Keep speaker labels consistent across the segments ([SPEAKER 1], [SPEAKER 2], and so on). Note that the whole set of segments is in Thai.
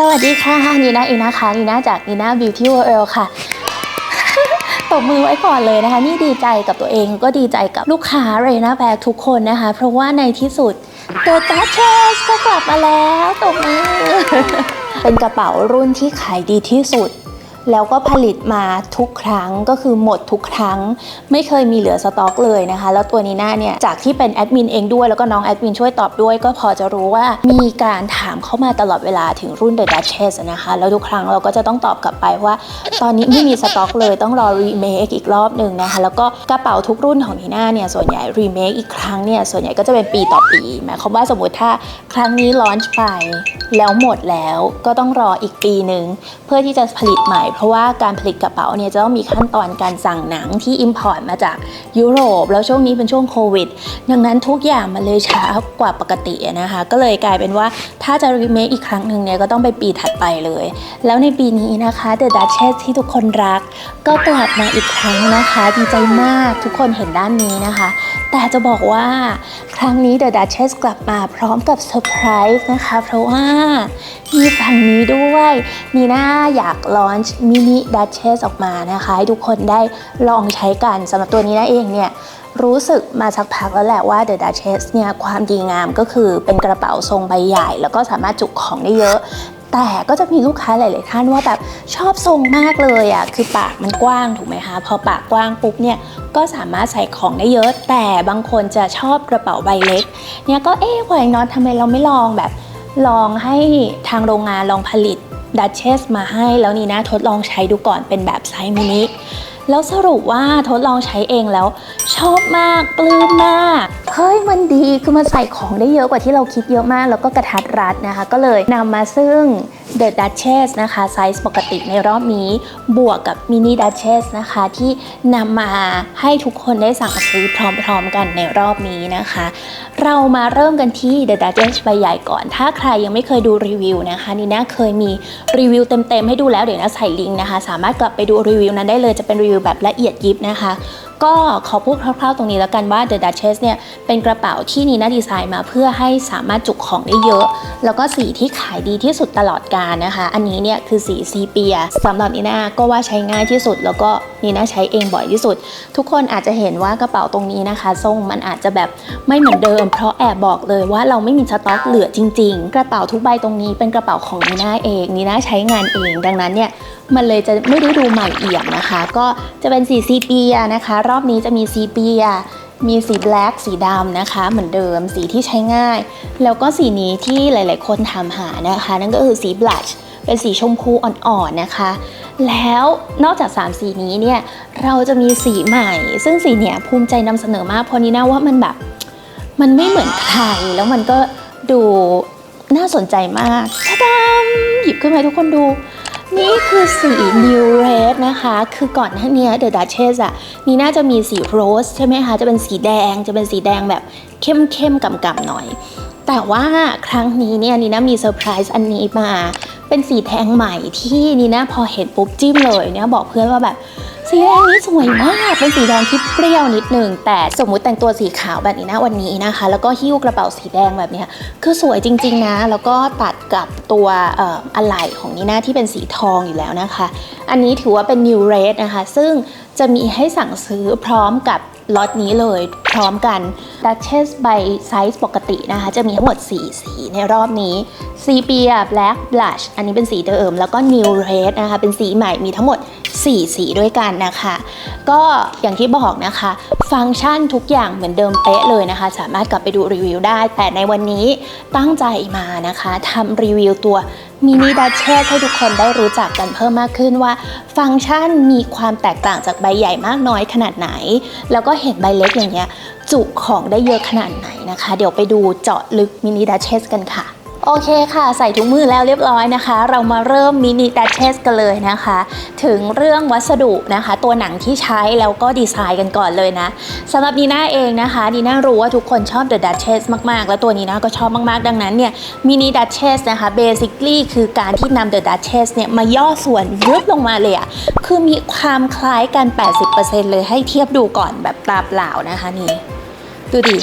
[SPEAKER 1] สวัสดีค่ะนีน่าเองนะคะนีน่าจากนีน่า Beauty World ค่ะตบมือไว้ก่อนเลยนะคะ นี่ดีใจกับตัวเองก็ดีใจกับลูกค้าเลยนะแบกทุกคนนะคะ เพราะว่าในที่สุด The Duchess ก็กลับมาแล้วตบมือเป็นกระเป๋ารุ่นที่ขายดีที่สุด แล้วก็ผลิตมาทุกครั้งก็คือหมดทุกครั้ง ไม่เคยมีเหลือสต็อกเลยนะคะ แล้วตัวนีน่าเนี่ยจากที่เป็นแอดมินเองด้วยแล้วก็น้องแอดมินช่วยตอบด้วย ก็พอจะรู้ว่ามีการถามเข้ามาตลอดเวลาถึงรุ่น The Duchess นะคะแล้วทุกครั้งเราก็จะต้องตอบกลับไปว่า ตอนนี้ไม่มีสต็อกเลยต้องรอรีเมคอีกรอบหนึ่งนะคะแล้วก็กระเป๋าทุกรุ่นของนีน่าเนี่ยส่วนใหญ่รีเมคอีกครั้งเนี่ยส่วนใหญ่ก็จะเป็นปีต่อปีหมายความว่าสมมติถ้าครั้งนี้ลอนช์ไปแล้วหมดแล้วก็ต้องรออีกปีหนึ่งเพื่อที่จะผลิตใหม่เพราะว่าการผลิตกระเป๋าเนี่ยจะต้องมีขั้นตอนการสั่งหนังที่ Import มาจากยุโรป แล้วช่วงนี้เป็นช่วงโควิด ดังนั้นทุกอย่างมันเลยช้ากว่าปกตินะคะ ก็เลยกลายเป็นว่าถ้าจะรีเมคอีกครั้งหนึ่งเนี่ยก็ต้องไปปีถัดไปเลย แล้วในปีนี้นะคะ The Duchess ที่ทุกคนรัก ก็กลับมาอีกครั้งนะคะ ดีใจมากทุกคนเห็นด้านนี้นะคะ แต่จะบอกว่าครั้งนี้ The Duchess กลับมาพร้อมกับเซอร์ไพรส์นะคะ เพราะว่ามีฝั่งนี้ด้วยนีน่าอยากลอนช์มินิดัชเชสออกมานะคะ ให้ทุกคนได้ลองใช้กันสำหรับตัวนี้นะเองเนี่ยรู้สึกมาสักพักแล้วแหละว่า The Duchess เนี่ยความดีงามก็คือเป็นกระเป๋าทรงใบใหญ่ แล้วก็สามารถจุของได้เยอะ แต่ก็จะมีลูกค้าหลาย ๆ ท่านว่าแบบชอบทรงมากเลยอะคือปากมันกว้างถูกไหมคะพอปากกว้างปุ๊บเนี่ยก็สามารถใส่ของได้เยอะ แต่บางคนจะชอบกระเป๋าใบเล็ก เนี่ยก็เอ๊ะวน็อตทำไมเราไม่ลองแบบลองให้ทางโรงงานลองผลิตดัชเชสมาให้แล้วนี่นะทดลองใช้ดูก่อนเป็นแบบไซส์มินิ แล้วสรุปว่าทดลองใช้เองแล้ว ชอบมากปลื้มมากเฮ้ยมันดีคือมันใส่ของได้เยอะกว่าที่เราคิดเยอะมาก แล้วก็กระทัดรัดนะคะ ก็เลยนำมาซึ่ง The Duchess นะคะไซส์ปกติในรอบนี้บวกกับ Mini Duchess นะคะ ที่นำมาให้ทุกคนได้สั่งซื้อพร้อมๆกันในรอบนี้นะคะ เรามาเริ่มกันที่ The Duchess ใบใหญ่ก่อน ถ้าใครยังไม่เคยดูรีวิวนะคะนี่นะเคยมีรีวิวเต็มๆให้ดูแล้วเดี๋ยวนะใส่ลิงก์นะคะ สามารถกลับไปดูรีวิวนั้นได้เลยจะเป็นรีวิวแบบละเอียดยิบนะคะ ก็ขอพูดคร่าวๆตรงนี้แล้วกันว่า The Duchess เนี่ยเป็นกระเป๋าที่นีน่าดีไซน์มาเพื่อให้สามารถจุของได้เยอะ แล้วก็สีที่ขายดีที่สุดตลอดกาลนะคะ อันนี้เนี่ยคือสีซีเปียสำหรับนีน่าก็ว่าใช้ง่ายที่สุด แล้วก็นีน่าใช้เองบ่อยที่สุด ทุกคนอาจจะเห็นว่ากระเป๋าตรงนี้นะคะทรงมันอาจจะแบบไม่เหมือนเดิม เพราะแอบบอกเลยว่าเราไม่มีสต็อกเหลือจริง ๆ กระเป๋าทุกใบตรงนี้เป็นกระเป๋าของนีน่าเองนีน่าใช้งานเอง ดังนั้นเนี่ยมันเลยจะไม่ได้ดูใหม่เอี่ยมนะคะ ก็จะเป็นสีซีเปียนะคะรอบนี้จะมีซีเปีย มีสีแบล็กสีดำนะคะ เหมือนเดิมสีที่ใช้ง่าย แล้วก็สีนี้ที่หลาย ๆ คนถามหานะคะ นั่นก็คือสีบลัชเป็นสีชมพูอ่อนๆนะคะ แล้วนอกจาก 3 สีนี้เนี่ย เราจะมีสีใหม่ ซึ่งสีเนี้ยภูมิใจนำเสนอมาก เพราะนี่นะว่ามันแบบ มันไม่เหมือนใคร แล้วมันก็ดูน่าสนใจมากทะดามหยิบขึ้นมาให้ทุกคนดู นี่คือสี New Red นะคะ คือก่อนหน้านี้ The Duchess อะนี่น่าจะมีสีโรสใช่ไหมคะ จะเป็นสีแดง จะเป็นสีแดงแบบเข้มเข้มๆกำกำหน่อย แต่ว่าครั้งนี้เนี่ยนีน่ามีเซอร์ไพรส์อันนี้มา เป็นสีแดงใหม่ที่นีน่าพอเห็นปุ๊บจิ้มเลยเนี่ยบอกเพื่อนว่าแบบ สีแดงนี้สวยมากเป็นสีแดงที่เปรี้ยวนิดหนึ่งแต่สมมุติแต่งตัวสีขาวแบบนี้นะวันนี้นะคะ แล้วก็หิ้วกระเป๋าสีแดงแบบนี้คือสวยจริง ๆ นะ แล้วก็ตัดกับตัวอออะไหล่ของนีน่าที่เป็นสีทองอยู่แล้วนะคะ อันนี้ถือว่าเป็น new red นะคะ ซึ่งจะมีให้สั่งซื้อพร้อมกับล็อตนี้เลยพร้อมกัน Duchess ใบไซส์ปกตินะคะ จะมีทั้งหมด 4 สีในรอบนี้ ซีเปีย Black Blush อันนี้เป็นสีเดิม แล้วก็ New Red นะคะ เป็นสีใหม่มีทั้งหมด 4 สีด้วยกันนะคะ ก็อย่างที่บอกนะคะ ฟังก์ชันทุกอย่างเหมือนเดิมเป๊ะเลยนะคะ สามารถกลับไปดูรีวิวได้ แต่ในวันนี้ตั้งใจมานะคะทำรีวิวตัวมินิดัชเชสให้ทุกคนได้รู้จักกันเพิ่มมากขึ้นว่า ฟังก์ชันมีความแตกต่างจากใบใหญ่มากน้อยขนาดไหน แล้วก็เห็นใบเล็กอย่างเงี้ยจุของได้เยอะขนาดไหนนะคะ เดี๋ยวไปดูเจาะลึกมินิดัชเชสกันค่ะ โอเคค่ะ ใส่ถุงมือแล้วเรียบร้อยนะคะ เรามาเริ่มมินิดัชเชสกันเลยนะคะ ถึงเรื่องวัสดุนะคะ ตัวหนังที่ใช้แล้วก็ดีไซน์กันก่อนเลยนะสำหรับนีน่าเองนะคะนีน่ารู้ว่าทุกคนชอบ The Duchess มากๆ แล้วตัวนีน่าก็ชอบมากๆ ดังนั้นเนี่ยมินิดัชเชสนะคะ basically คือการที่นำ The Duchess เนี่ยมาย่อส่วนยุบลงมาเลยอะคือมีความคล้ายกัน 80%เลยให้เทียบดูก่อนแบบตาเปล่านะคะนี่ดูดิ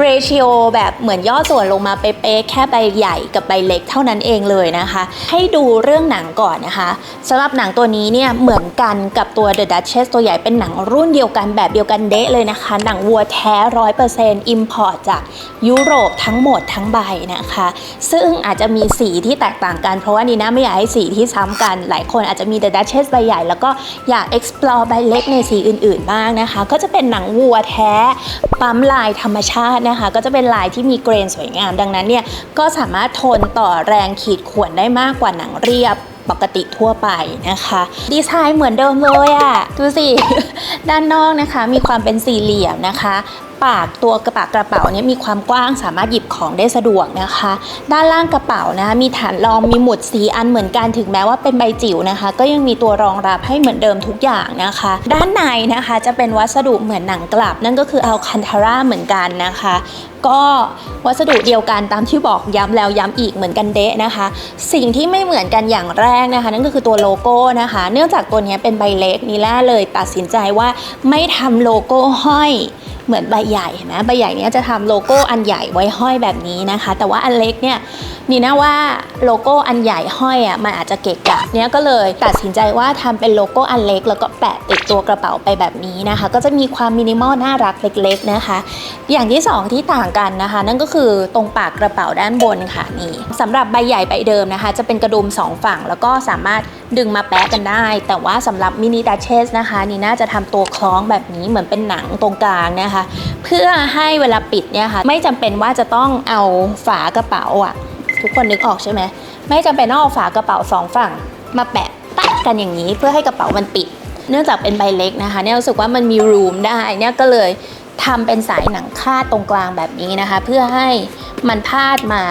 [SPEAKER 1] เรชิโอแบบเหมือนย่อส่วนลงมาเป๊ะๆแค่ใบใหญ่กับใบเล็กเท่านั้นเองเลยนะคะ ให้ดูเรื่องหนังก่อนนะคะสำหรับหนังตัวนี้เนี่ยเหมือนกันกับตัว The Duchess ตัวใหญ่เป็นหนังรุ่นเดียวกันแบบเดียวกันเดะเลยนะคะ หนังวัวแท้ร้อยเปอร์เซ็นต์อิมพอร์ตจากยุโรปทั้งหมดทั้งใบนะคะ ซึ่งอาจจะมีสีที่แตกต่างกัน เพราะว่านีน่าไม่อยากให้สีที่ซ้ำกัน หลายคนอาจจะมี The Duchess ใบใหญ่ แล้วก็อยาก explore ใบเล็กในสีอื่นๆบ้างนะคะ ก็จะเป็นหนังวัวแท้ปั๊มลายธรรมชาตินะคะก็จะเป็นลายที่มีเกรนสวยงาม ดังนั้นเนี่ยก็สามารถทนต่อแรงขีดข่วนได้มากกว่าหนังเรียบปกติทั่วไปนะคะ ดีไซน์เหมือนเดิมเลยอะ่ะ ดูสิ ด้านนอกนะคะมีความเป็นสี่เหลี่ยมนะคะ ปากตัวกระปากกระเป๋าเนี่ยมีความกว้างสามารถหยิบของได้สะดวกนะคะ ด้านล่างกระเป๋านะคะมีฐานรองมีหมุดสีอันเหมือนกันถึงแม้ว่าเป็นใบจิ๋วนะคะ ก็ยังมีตัวรองรับให้เหมือนเดิมทุกอย่างนะคะ ด้านในนะคะจะเป็นวัสดุเหมือนหนังกลับ นั่นก็คืออัลคันทาร่าเหมือนกันนะคะ ก็วัสดุเดียวกันตามที่บอกย้ำแล้วย้ำอีกเหมือนกันเดะนะคะ สิ่งที่ไม่เหมือนกันอย่างแรกนะคะ นั่นก็คือตัวโลโก้นะคะ เนื่องจากตัวนี้เป็นใบเล็กนิล่าเลยตัดสินใจว่าไม่ทำโลโก้ห้อยเหมือนใบใหญ่เห็นไหมใบใหญ่เนี้ยจะทำโลโก้อันใหญ่ไว้ห้อยแบบนี้นะคะ แต่ว่าอันเล็กเนี่ยนี่นะว่าโลโก้อันใหญ่ห้อยอะมันอาจจะเกะกะเนี้ยก็เลยตัดสินใจว่าทำเป็นโลโก้อันเล็ก แล้วก็แปะติดตัวกระเป๋าไปแบบนี้นะคะ ก็จะมีความมินิมอลน่ารักเล็กๆนะคะ อย่างที่สองที่ต่างกันนะคะ นั่นก็คือตรงปากกระเป๋าด้านบนค่ะนี่สำหรับใบใหญ่ใบเดิมนะคะ จะเป็นกระดุมสองฝั่งแล้วก็สามารถดึงมาแปะกันได้ แต่ว่าสำหรับมินิดัชเชสนะคะนี่น่าจะทำตัวคล้องแบบนี้เหมือนเป็นหนังตรงกลางนะคะเพื่อให้เวลาปิดเนี่ยค่ะ ไม่จำเป็นว่าจะต้องเอาฝากระเป๋าอะทุกคนนึกออกใช่ไหมไม่จำเป็นต้องเอาฝากระเป๋าสองฝั่งมาแปะตัดกันอย่างนี้เพื่อให้กระเป๋ามันปิด เนื่องจากเป็นใบเล็กนะคะ เนี่ยรู้สึกว่ามันมีรูมได้เนี่ยก็เลยทำเป็นสายหนังคาดตรงกลางแบบนี้นะคะ เพื่อให้มันพาดมา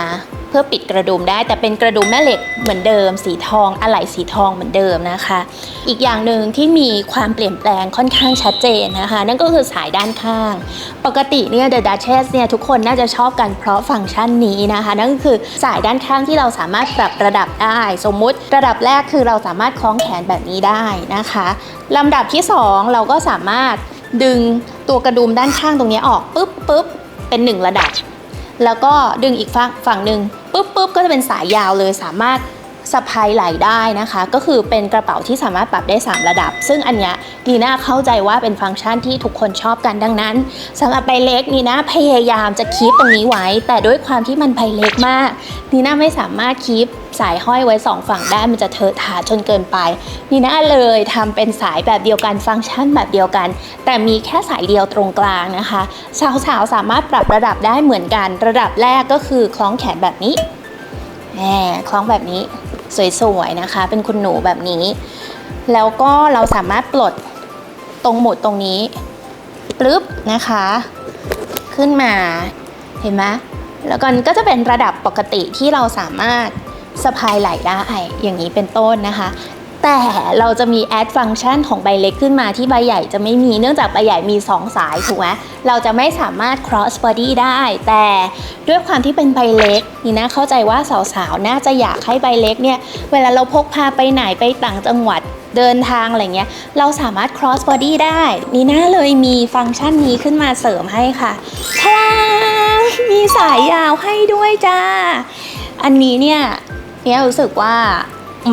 [SPEAKER 1] เพื่อปิดกระดุมได้ แต่เป็นกระดุมแม่เหล็กเหมือนเดิม สีทองอะไหล่สีทองเหมือนเดิมนะคะ อีกอย่างหนึ่งที่มีความเปลี่ยนแปลงค่อนข้างชัดเจนนะคะ นั่นก็คือสายด้านข้าง ปกติเนี่ย The Duchess เนี่ยทุกคนน่าจะชอบกันเพราะฟังก์ชันนี้นะคะ นั่นก็คือสายด้านข้างที่เราสามารถปรับระดับได้ สมมุติระดับแรกคือเราสามารถคล้องแขนแบบนี้ได้นะคะลำดับที่ 2 เราก็สามารถดึงตัวกระดุมด้านข้างตรงนี้ออกปุ๊บปุ๊บเป็น 1 ระดับ แล้วก็ดึงอีกฝั่งฝั่งหนึ่งปุ๊บปุ๊บก็จะเป็นสายยาวเลยสามารถ สะพายไหลได้นะคะ ก็คือเป็นกระเป๋าที่สามารถปรับได้ 3 ระดับ ซึ่งอันเนี้ยนีน่าเข้าใจว่าเป็นฟังก์ชันที่ทุกคนชอบกันดังนั้นสำหรับใบเล็กนีน่าพยายามจะคีปตรงนี้ไว้ แต่ด้วยความที่มันใบเล็กมากนีน่าไม่สามารถคีปสายห้อยไว้สองฝั่งได้มันจะเทอะทาจนเกินไปนีน่าเลยทำเป็นสายแบบเดียวกันฟังก์ชันแบบเดียวกัน แต่มีแค่สายเดียวตรงกลางนะคะสาวๆสามารถปรับระดับได้เหมือนกัน ระดับแรกก็คือคล้องแขนแบบนี้แหมคล้องแบบนี้ สวยๆนะคะ เป็นคุณหนูแบบนี้ แล้วก็เราสามารถปลดตรงหมุดตรงนี้ปลึ๊บนะคะ ขึ้นมาเห็นไหมแล้วก็ก็จะเป็นระดับปกติที่เราสามารถสะพายไหล่ได้อย่างนี้เป็นต้นนะคะ แต่เราจะมีแอดฟังก์ชันของใบเล็กขึ้นมาที่ใบใหญ่จะไม่มีเนื่องจากใบใหญ่มี 2 สายถูกไหมเราจะไม่สามารถ cross body ได้ แต่ด้วยความที่เป็นใบเล็กนี่นะเข้าใจว่าสาวๆ น่าจะอยากให้ใบเล็กเนี่ย เวลาเราพกพาไปไหนไปต่างจังหวัดเดินทางอะไรเงี้ย เราสามารถ cross body ได้ นี่น่าเลยมีฟังก์ชันนี้ขึ้นมาเสริมให้ค่ะทามีสายยาวให้ด้วยจ้า อันนี้เนี่ยเนี่ยรู้สึกว่า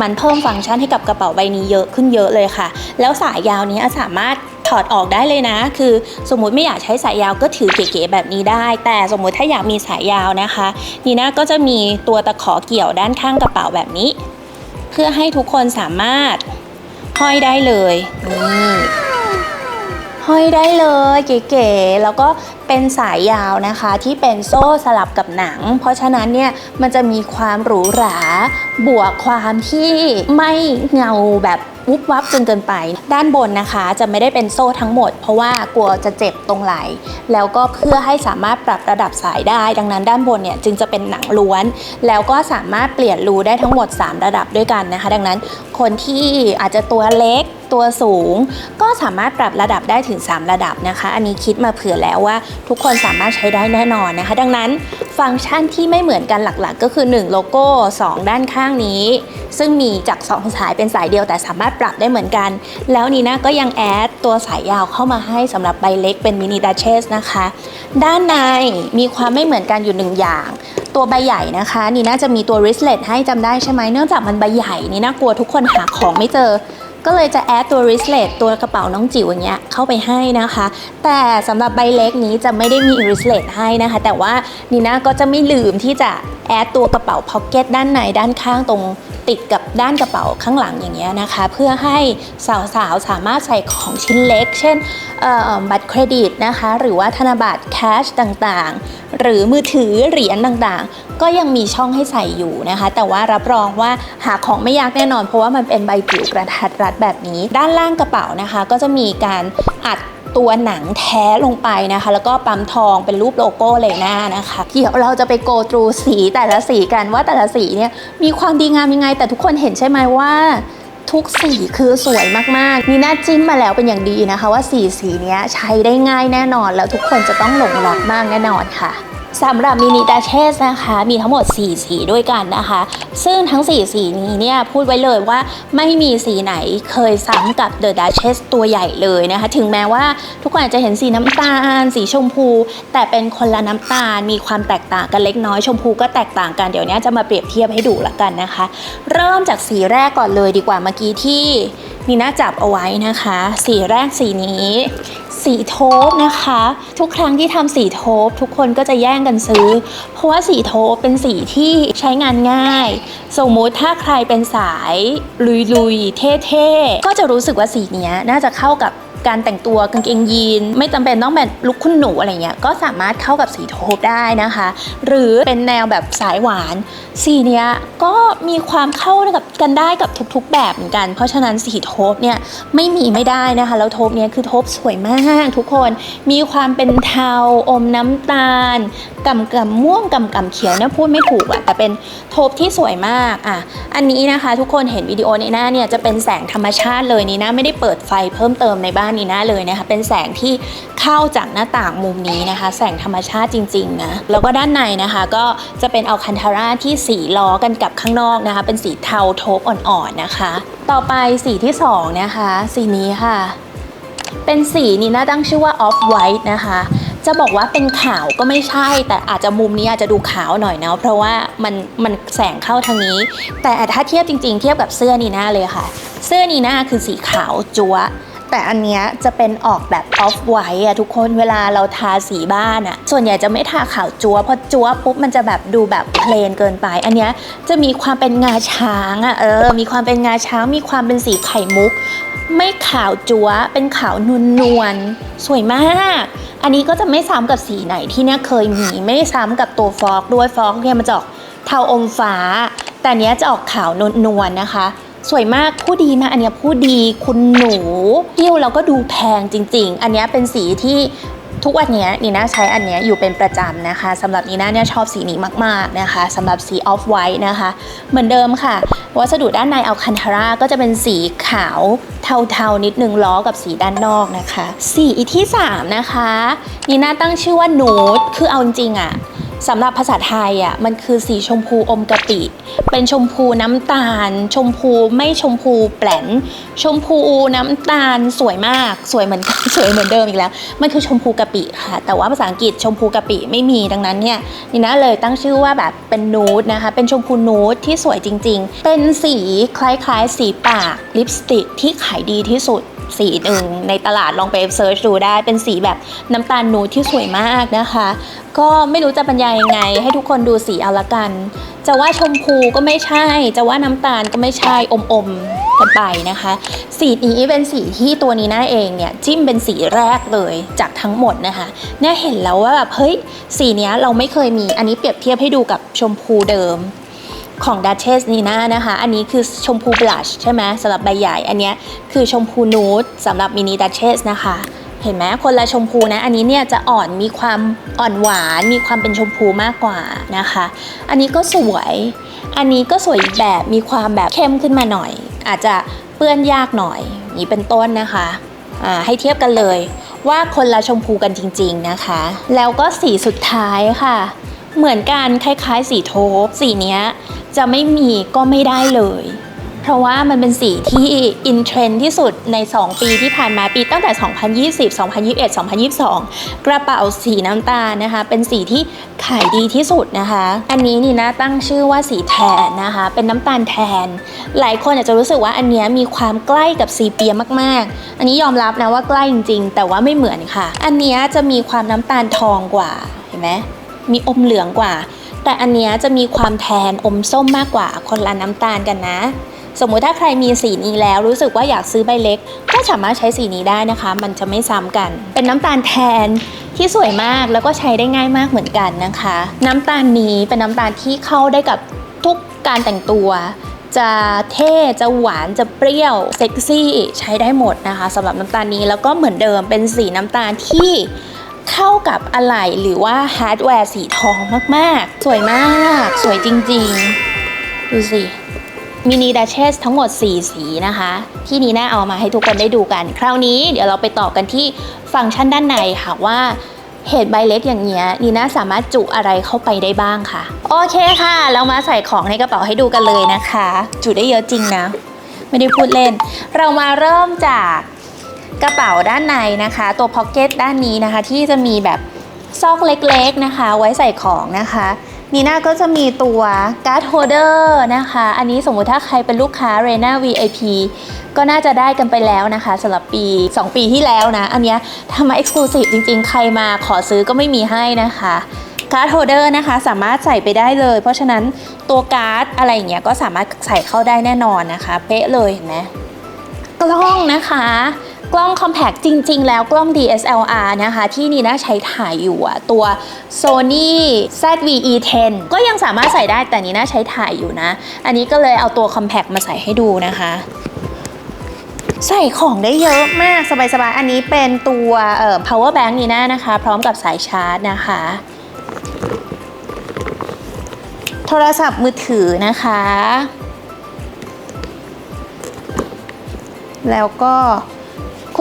[SPEAKER 1] มันเพิ่มฟังก์ชันให้กับกระเป๋าใบนี้เยอะขึ้นเยอะเลยค่ะ แล้วสายยาวนี้สามารถถอดออกได้เลยนะ คือสมมุติไม่อยากใช้สายยาวก็ถือเก๋ๆแบบนี้ได้ แต่สมมุติถ้าอยากมีสายยาวนะคะนีน่าก็จะมีตัวตะขอเกี่ยวด้านข้างกระเป๋าแบบนี้ เพื่อให้ทุกคนสามารถห้อยได้เลยนี่ห้อยได้เลยเก๋ๆแล้วก็ เป็นสายยาวนะคะที่เป็นโซ่สลับกับหนัง เพราะฉะนั้นเนี่ยมันจะมีความหรูหรา บวกความที่ไม่เงาแบบวุบวับจนเกินไป ด้านบนนะคะจะไม่ได้เป็นโซ่ทั้งหมด เพราะว่ากลัวจะเจ็บตรงไหล แล้วก็เพื่อให้สามารถปรับระดับสายได้ ดังนั้นด้านบนเนี่ยจึงจะเป็นหนังล้วน แล้วก็สามารถเปลี่ยนรูได้ทั้งหมด 3 ระดับด้วยกันนะคะ ดังนั้นคนที่อาจจะตัวเล็กตัวสูง ก็สามารถปรับระดับได้ถึง 3 ระดับนะคะ อันนี้คิดมาเผื่อแล้วว่าทุกคนสามารถใช้ได้แน่นอนนะคะ ดังนั้นฟังก์ชันที่ไม่เหมือนกันหลักๆ ก็คือ 1 โลโก้ 2 ด้านข้างนี้ ซึ่งมีจาก 2 สายเป็นสายเดียวแต่สามารถปรับได้เหมือนกัน แล้วนีน่าก็ยังแอดตัวสายยาวเข้ามาให้สำหรับใบเล็กเป็นมินิดัชเชสนะคะ ด้านในมีความไม่เหมือนกันอยู่หนึ่งอย่าง ตัวใบใหญ่นะคะนี่น่าจะมีตัว wristlet ให้จำได้ใช่ไหมเนื่องจากมันใบใหญ่นี่น่ากลัวทุกคนหาของไม่เจอ ก็เลยจะแอดตัว wristlet ตัวกระเป๋าน้องจิ๋วอย่างเงี้ยเข้าไปให้นะคะ แต่สำหรับใบเล็กนี้จะไม่ได้มี wristlet ให้นะคะ แต่ว่านีน่าก็จะไม่ลืมที่จะแอดตัวกระเป๋า pocket ด้านในด้านข้างตรงติดกับด้านกระเป๋าข้างหลังอย่างเงี้ยนะคะ เพื่อให้สาวๆสามารถใส่ของชิ้นเล็ก เช่นบัตรเครดิตนะคะ หรือว่าธนบัตรแคชต่างๆ หรือมือถือเหรียญต่างๆ ก็ยังมีช่องให้ใส่อยู่นะคะ แต่ว่ารับรองว่าหาของไม่ยากแน่นอน เพราะว่ามันเป็นใบจิ๋วกระทัดรัดแบบนี้ ด้านล่างกระเป๋านะคะ ก็จะมีการอัดตัวหนังแท้ลงไปนะคะ แล้วก็ปั๊มทองเป็นรูปโลโก้เลยหน้านะคะเดี๋ยวเราจะไปโกตรูสีแต่ละสีกันว่าแต่ละสีเนี่ยมีความดีงามยังไง แต่ทุกคนเห็นใช่ไหมว่าทุกสีคือสวยมากๆนี่น่าจิ้มมาแล้วเป็นอย่างดีนะคะ ว่าสีสีนี้ใช้ได้ง่ายแน่นอน แล้วทุกคนจะต้องหลงรักมากแน่นอนค่ะ สำหรับมินิดาเชสนะคะ มีทั้งหมด 4 สีด้วยกันนะคะ ซึ่งทั้ง 4 สีนี้เนี่ย พูดไว้เลยว่าไม่มีสีไหนเคยซ้ำกับเดอะดาเชสตัวใหญ่เลยนะคะ ถึงแม้ว่าทุกคนอาจจะเห็นสีน้ำตาล สีชมพู แต่เป็นคนละน้ำตาลมีความแตกต่างกันเล็กน้อยชมพูก็แตกต่างกันเดี๋ยวนี้จะมาเปรียบเทียบให้ดูละกันนะคะ เริ่มจากสีแรกก่อนเลยดีกว่าเมื่อกี้ที่นีน่าจับเอาไว้นะคะ สีแรกสีนี้ สีโทปนะคะ ทุกครั้งที่ทำสีโทปทุกคนก็จะแย่งกันซื้อ เพราะว่าสีโทปเป็นสีที่ใช้งานง่าย สมมุติถ้าใครเป็นสายลุยๆเท่ๆ ก็จะรู้สึกว่าสีนี้น่าจะเข้ากับ การแต่งตัวกางเกงยีน ไม่จำเป็นต้องแบบลุคคุณหนูอะไรเงี้ยก็สามารถเข้ากับสีโทปได้นะคะ หรือเป็นแนวแบบสายหวาน สีเนี้ยก็มีความเข้ากับกันได้กับทุกๆ แบบเหมือนกัน เพราะฉะนั้นสีโทปเนี่ยไม่มีไม่ได้นะคะ แล้วโทปเนี้ยคือโทปสวยมากทุกคนมีความเป็นเทาอมน้ำตาลกำกำม่วงกำกำเขียวเนี่ยพูดไม่ถูกอะแต่เป็นโทปที่สวยมากอะอันนี้นะคะ ทุกคนเห็นวิดีโอในหน้าเนี่ยจะเป็นแสงธรรมชาติเลยนี่นะไม่ได้เปิดไฟเพิ่มเติมในบ้านนี่นะเลยนะคะ เป็นแสงที่เข้าจากหน้าต่างมุมนี้นะคะ แสงธรรมชาติจริงๆนะแล้วก็ด้านในนะคะก็จะเป็นอัลคันทาร่าที่สีล้อกันกับข้างนอกนะคะ เป็นสีเทาโทปอ่อนๆนะคะ ต่อไปสีที่สองนะคะสีนี้ค่ะ เป็นสีนี่น่าตั้งชื่อว่า off white นะคะจะบอกว่าเป็นขาวก็ไม่ใช่ แต่อาจจะมุมนี้อาจจะดูขาวหน่อยนะเพราะว่ามันมันแสงเข้าทางนี้ แต่ถ้าเทียบจริง ๆ เทียบกับเสื้อนีน่าเลยค่ะ เสื้อนีน่าคือสีขาวจัวะ แต่อันเนี้ยจะเป็นออกแบบ off white อะทุกคนเวลาเราทาสีบ้านอะส่วนใหญ่จะไม่ทาขาวจัวเพราะจัวปุ๊บมันจะแบบดูแบบเพลนเกินไป อันเนี้ยจะมีความเป็นงาช้างอะเออ มีความเป็นงาช้าง มีความเป็นสีไข่มุก ไม่ขาวจัวเป็นขาวนวลนวลสวยมาก อันนี้ก็จะไม่ซ้ำกับสีไหนที่เนี่ยเคยมีไม่ซ้ำกับตัวฟอกด้วยฟอกเนี่ยมันจะออกเทาอมฟ้า แต่อันเนี้ยจะออกขาวนวลนวลนะคะ สวยมากผู้ดีมากอันนี้ผู้ดีคุณหนูเที่ยวแล้วก็ดูแพงจริง ๆ อันนี้เป็นสีที่ทุกวันนี้นีน่าใช้อันนี้อยู่เป็นประจำนะคะสำหรับนีน่าเนี่ยชอบสีนี้มากๆนะคะสำหรับสีออฟไวท์นะคะ เหมือนเดิมค่ะ วัสดุด้านในอัลคันทาร่าก็จะเป็นสีขาวเทาๆนิดนึงล้อกับสีด้านนอกนะคะ สีที่ 3 นะคะนีน่าตั้งชื่อว่านูดคือเอาจริงๆอะ สำหรับภาษาไทยอะมันคือสีชมพูอมกะปิ เป็นชมพูน้ำตาล ชมพูไม่ชมพูแปลนชมพูน้ำตาลสวยมากสวยเหมือนสวยเหมือนเดิมอีกแล้ว มันคือชมพูกะปิค่ะ แต่ว่าภาษาอังกฤษชมพูกะปิไม่มีดังนั้นเนี่ยนี่นะเลยตั้งชื่อว่าแบบเป็นนูดนะคะ เป็นชมพูนูดที่สวยจริง ๆ เป็นสีคล้ายๆ สีปากลิปสติกที่ขายดีที่สุด สีหนึ่งในตลาดลองไปเซิร์ชดูได้เป็นสีแบบน้ำตาลนูที่สวยมากนะคะ ก็ไม่รู้จะบรรยายยังไง ให้ทุกคนดูสีเอาละกัน จะว่าชมพูก็ไม่ใช่ จะว่าน้ำตาลก็ไม่ใช่อมอมๆกันไปนะคะ สีนี้เป็นสีที่ตัวนี้น่าเองเนี่ยจิ้มเป็นสีแรกเลยจากทั้งหมดนะคะเนี่ยเห็นแล้วว่าแบบเฮ้ยสีนี้เราไม่เคยมีอันนี้เปรียบเทียบให้ดูกับชมพูเดิม ของ d u c h e s นีน่านะคะ อันนี้คือชมพูบลัชใช่ไหมสำหรับใบใหญ่ อันนี้คือชมพูนูดสำหรับมินิ Duchess นะคะ เห็นไหมคนละชมพูนะ อันนี้เนี่ยจะอ่อนมีความอ่อนหวาน มีความเป็นชมพูมากกว่านะคะ อันนี้ก็สวย อันนี้ก็สวยอีกแบบมีความแบบเข้มขึ้นมาหน่อย อาจจะเปื้อนยากหน่อยนี้เป็นต้นนะคะให้เทียบกันเลยว่าคนละชมพูกันจริง ๆนะคะ แล้วก็สีสุดท้ายค่ะ เหมือนกันคล้ายๆ สีโทบสีเนี้ย จะไม่มีก็ไม่ได้เลย เพราะว่ามันเป็นสีที่อินเทรนที่สุดใน 2 ปีที่ผ่านมาปีตั้งแต่ 2020 2021 2022 กระเป๋าสีน้ำตาลนะคะ เป็นสีที่ขายดีที่สุดนะคะ อันนี้นี่นะตั้งชื่อว่าสีแทนนะคะ เป็นน้ำตาลแทน หลายคนอาจจะรู้สึกว่าอันนี้มีความใกล้กับซีเปียมากๆ อันนี้ยอมรับนะว่าใกล้จริงๆ แต่ว่าไม่เหมือนค่ะ อันนี้จะมีความน้ำตาลทองกว่า เห็นไหมมีอมเหลืองกว่า แต่อันเนี้ยจะมีความแทนอมส้มมากกว่าคนละน้ำตาลกันนะ สมมุติถ้าใครมีสีนี้แล้วรู้สึกว่าอยากซื้อใบเล็ก ก็สามารถใช้สีนี้ได้นะคะ มันจะไม่ซ้ำกัน เป็นน้ำตาลแทนที่สวยมากแล้วก็ใช้ได้ง่ายมากเหมือนกันนะคะ น้ำตาลนี้เป็นน้ำตาลที่เข้าได้กับทุกการแต่งตัวจะเท่จะหวานจะเปรี้ยวเซ็กซี่ใช้ได้หมดนะคะสำหรับน้ำตาลนี้แล้วก็เหมือนเดิมเป็นสีน้ำตาลที่ เข้ากับอะไหล่หรือว่าฮาร์ดแวร์สีทองมากๆ สวยมาก สวยจริงๆ ดูสิมินิดัชเชสทั้งหมด 4 สีนะคะ ที่นีน่าเอามาให้ทุกคนได้ดูกัน คราวนี้เดี๋ยวเราไปต่อกันที่ฟังก์ชันด้านในค่ะว่าเหตุใบเล็กอย่างเงี้ยนีน่าสามารถจุอะไรเข้าไปได้บ้างค่ะ โอเคค่ะ เรามาใส่ของในกระเป๋าให้ดูกันเลยนะคะ จุได้เยอะจริงนะ ไม่ได้พูดเล่น เรามาเริ่มจาก กระเป๋าด้านในนะคะ ตัวพ็อกเก็ตด้านนี้นะคะ ที่จะมีแบบซอกเล็กๆนะคะ ไว้ใส่ของนะคะนีน่าก็จะมีตัวการ์ดโฮเดอร์นะคะ อันนี้สมมุติถ้าใครเป็นลูกค้า r e n a VIP ก็น่าจะได้กันไปแล้วนะคะสำหรับปี 2 ปีที่แล้วนะ อันนี้ทำมา Exclusive จริงๆ ใครมาขอซื้อก็ไม่มีให้นะคะการ์ดโฮเดอร์นะคะ สามารถใส่ไปได้เลย เพราะฉะนั้นตัวการ์ดอะไรอย่างเงี้ยก็สามารถใส่เข้าได้แน่นอนนะคะ เป๊ะเลยเห็นไหมกล้องนะคะ กล้อง Compact จริง ๆ แล้วกล้อง DSLR นะคะ ที่นีน่าใช้ถ่ายอยู่อะตัว Sony ZV-E10 ก็ยังสามารถใส่ได้แต่นีน่าใช้ถ่ายอยู่นะ อันนี้ก็เลยเอาตัว Compact มาใส่ให้ดูนะคะ ใส่ของได้เยอะมากสบาย ๆ อันนี้เป็นตัวเอ่อ power bank นีน่านะคะ พร้อมกับสายชาร์จนะคะ โทรศัพท์มือถือนะคะแล้วก็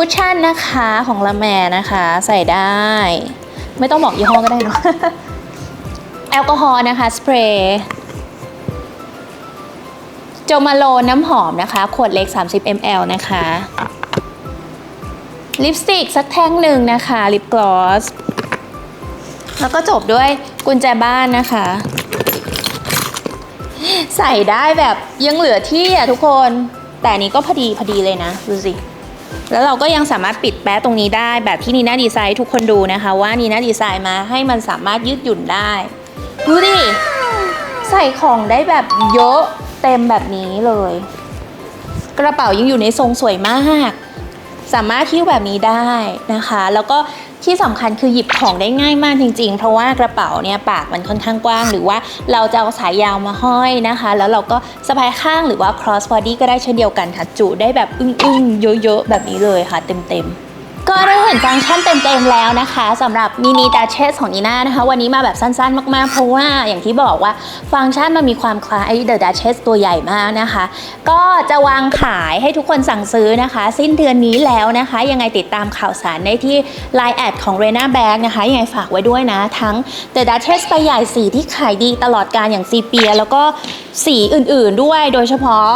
[SPEAKER 1] คุชชั่นนะคะของละแมนะคะใส่ได้ ไม่ต้องบอกยี่ห้อก็ได้เนาะแอลกอฮอล์นะคะสเปรย์โจมาโลน้ำหอมนะคะ ขวดเล็ก 30 ml นะคะ ลิปสติกสักแท่งหนึ่งนะคะ ลิปกลอส แล้วก็จบด้วยกุญแจบ้านนะคะ ใส่ได้แบบยังเหลือที่อะทุกคน แต่นนี้ก็พอดีพอดีเลยนะ ดูสิ แล้วเราก็ยังสามารถปิดแป๊ะตรงนี้ได้แบบที่นีน่าดีไซน์ทุกคนดูนะคะว่านีน่าดีไซน์มาให้มันสามารถยืดหยุ่นได้ ดูดิ ใส่ของได้แบบเยอะเต็มแบบนี้เลย กระเป๋ายังอยู่ในทรงสวยมาก สามารถหิ้วแบบนี้ได้นะคะ แล้วก็ที่สำคัญคือหยิบของได้ง่ายมากจริง ๆ เพราะว่ากระเป๋าเนี่ยปากมันค่อนข้างกว้าง หรือว่าเราจะเอาสายยาวมาห้อยนะคะ แล้วเราก็สะพายข้างหรือว่า cross body ก็ได้เช่นเดียวกันค่ะจุได้แบบอึ้งๆเยอะๆแบบนี้เลยค่ะเต็มๆ ก็ได้เห็นฟังก์ชันเต็มๆแล้วนะคะสำหรับมินิดัชเชสของนีน่านะคะ วันนี้มาแบบสั้นๆ มากๆ เพราะว่าอย่างที่บอกว่าฟังก์ชันมันมีความคล้ายเดอะดัชเชสตัวใหญ่มากนะคะ ก็จะวางขายให้ทุกคนสั่งซื้อนะคะ สิ้นเดือนนี้แล้วนะคะ ยังไงติดตามข่าวสารได้ที่ Line แอดของ r e n a Bag นะคะยังไงฝากไว้ด้วยนะ ทั้ง The Duchess ใบใหญ่สีที่ขายดีตลอดการอย่างซีเปีย แล้วก็สีอื่นๆด้วยโดยเฉพาะ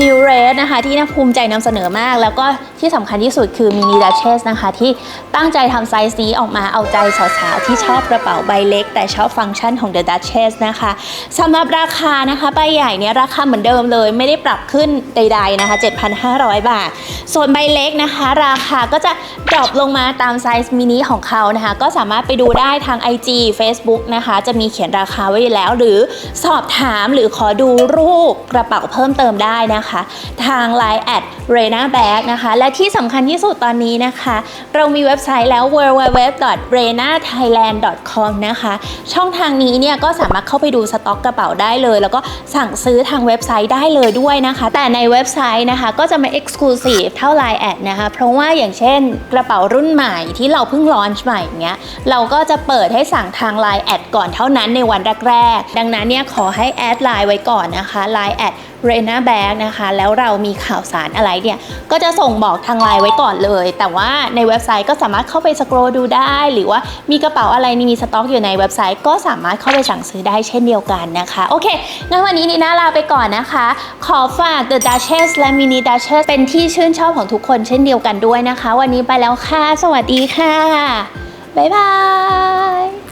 [SPEAKER 1] New Red นะคะ ที่น่าภูมิใจนำเสนอมาก แล้วก็ที่สำคัญที่สุดคือ Mini Duchess นะคะ ที่ตั้งใจทำไซส์นี้ออกมาเอาใจสาวๆ ที่ชอบกระเป๋าใบเล็ก แต่ชอบฟังก์ชันของ The Duchess นะคะสำหรับราคานะคะ ใบใหญ่เนี่ยราคาเหมือนเดิมเลยไม่ได้ปรับขึ้นใดๆนะคะ 7,500 บาท ส่วนใบเล็กนะคะ ราคาก็จะดรอปลงมาตามไซส์มินิของเขานะคะ ก็สามารถไปดูได้ทาง IG Facebook นะคะ จะมีเขียนราคาไว้แล้ว หรือสอบถามหรือขอดูรูปกระเป๋าเพิ่มเติมได้นะคะทาง Line แอด r e n a Bag นะคะ และที่สำคัญที่สุดตอนนี้นะคะ เรามีเว็บไซต์แล้ว www.renathailand.com นะคะ ช่องทางนี้เนี่ยก็สามารถเข้าไปดูสต็อกกระเป๋าได้เลย แล้วก็สั่งซื้อทางเว็บไซต์ได้เลยด้วยนะคะ แต่ในเว็บไซต์นะคะ ก็จะไม่ Exclusive เท่า Line แอดนะคะ เพราะว่าอย่างเช่นกระเป๋ารุ่นใหม่ที่เราเพิ่งลอนช์ใหม่เนี้ยเราก็จะเปิดให้สั่งทาง Line แอดก่อนเท่านั้นในวันแรกๆดังนั้นเนี่ยขอให้แอดไลน์ไว้ก่อนนะคะ Line แอด r e n a Bag นะคะ แล้วเรามีข่าวสารอะไรเนี่ย ก็จะส่งบอกทางไลน์ไว้ก่อนเลย แต่ว่าในเว็บไซต์ก็สามารถเข้าไปสครอดูได้ หรือว่ามีกระเป๋าอะไรนี่มีสต็อกอยู่ในเว็บไซต์ ก็สามารถเข้าไปสั่งซื้อได้เช่นเดียวกันนะคะ โอเค งั้นวันนี้นีน่าลาไปก่อนนะคะ ขอฝาก The Duchess และ Mini Duchess เป็นที่ชื่นชอบของทุกคนเช่นเดียวกันด้วยนะคะ วันนี้ไปแล้วค่ะ สวัสดีค่ะบ๊ายบาย